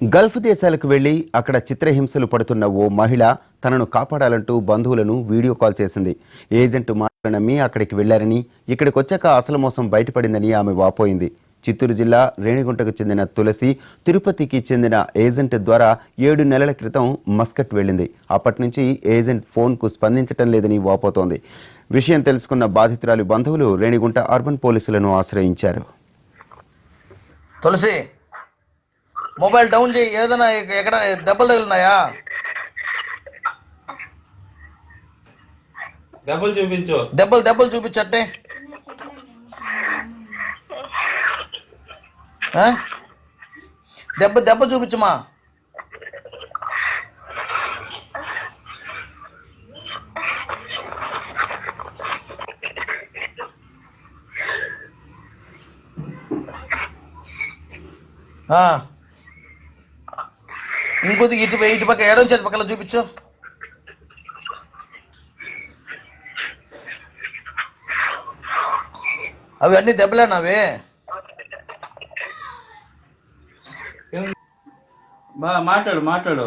Gulf దేశాలకు వెళ్ళి అక్కడ చిత్రహింసలు పడుతున్న ఓ మహిళ తనను కాపాడాలంటూ బంధువులను వీడియో కాల్ చేసింది. ఏజెంట్ మాటలు నమ్మి అక్కడికి వెళ్ళారని ఇక్కడికి వచ్చాక అసలు మోసం బయటపడిందని ఆమె వాపోయింది. చిత్తూరు జిల్లా రేణిగుంటకు చెందిన తులసి తిరుపతికి చెందిన ఏజెంట్ ద్వారా ఏడు నెలల క్రితం మస్కట్ వెళ్ళింది. అప్పటి నుంచి ఏజెంట్ ఫోన్కు స్పందించటం లేదని వాపోతోంది. విషయం తెలుసుకున్న బాధితురాలి బంధువులు రేణిగుంట అర్బన్ పోలీసులను ఆశ్రయించారు. తులసి మొబైల్ డౌన్ చేయి ఏదైనా ఎక్క- ఎక్కడ దెబ్బలు తగిలినాయా డబ్బులు చూపించు దెబ్బలు దెబ్బలు చూపించట్టే? దెబ్బ దెబ్బ చూపించమా ఆ. ఇంకొద్ది ఇటు ఇటు పక్క ఎడం చేతి పక్కన చూపించు. అవి అన్ని దెబ్బలేనావి బా మాట్లాడు మాట్లాడు.